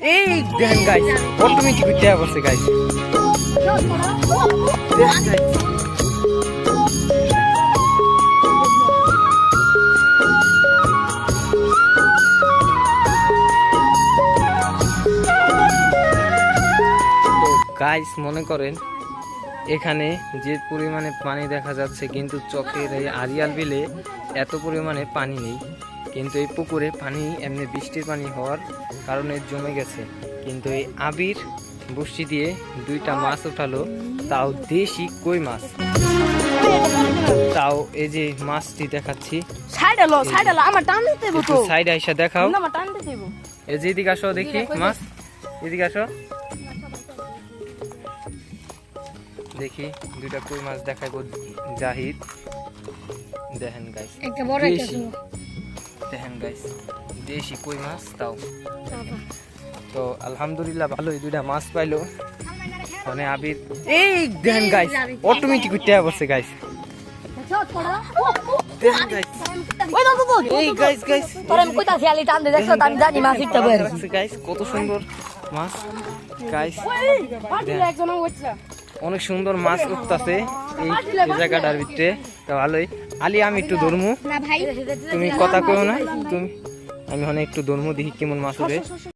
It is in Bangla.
এই দেখেন গাইস গাইস মনে করেন, এখানে যে পরিমাণে পানি দেখা যাচ্ছে, কিন্তু চকের এই আরিয়াল বিলে এত পরিমাণে পানি নেই। কিন্তু এই পুকুরে পানি এমনি বৃষ্টির পানি হওয়ার কারণে জমে গেছে। কিন্তু এই আবির বৃষ্টি দিয়ে দুইটা মাছ উঠালো তাও দেশি কই মাছ? তাও এই যে মাছটি দেখাচ্ছি। সাইড আমার টান দিতে দেবো তো। সাইড আইসা দেখাও। না আমার টান দিতে দেবো এই যে এদিকে আসো দেখি মাছ। এদিকে আসো। দেখি দুইটা কই মাছ দেখাইবো জাহিদ। দেখেন গাইস একটা বড় একটা দেখেন গাইস দেশি কই মাছ তাও। তো আলহামদুলিল্লাহ ভালোই দুইটা মাছ পাইলো। মানে আবির। এই দেখেন গাইস অটোমেটিক উঠতে পড়ছে গাইস এই কত সুন্দর মাছ গাইস অনেক সুন্দর মাছ উঠতেছে এই জায়গাটার ভিতরে। তো ভালোই। আলি আমি একটু ধরমু। তুমি কথা কেউ না। তুমি আমি অনেক একটু ধরমু দেখি কেমন মাছ উঠে।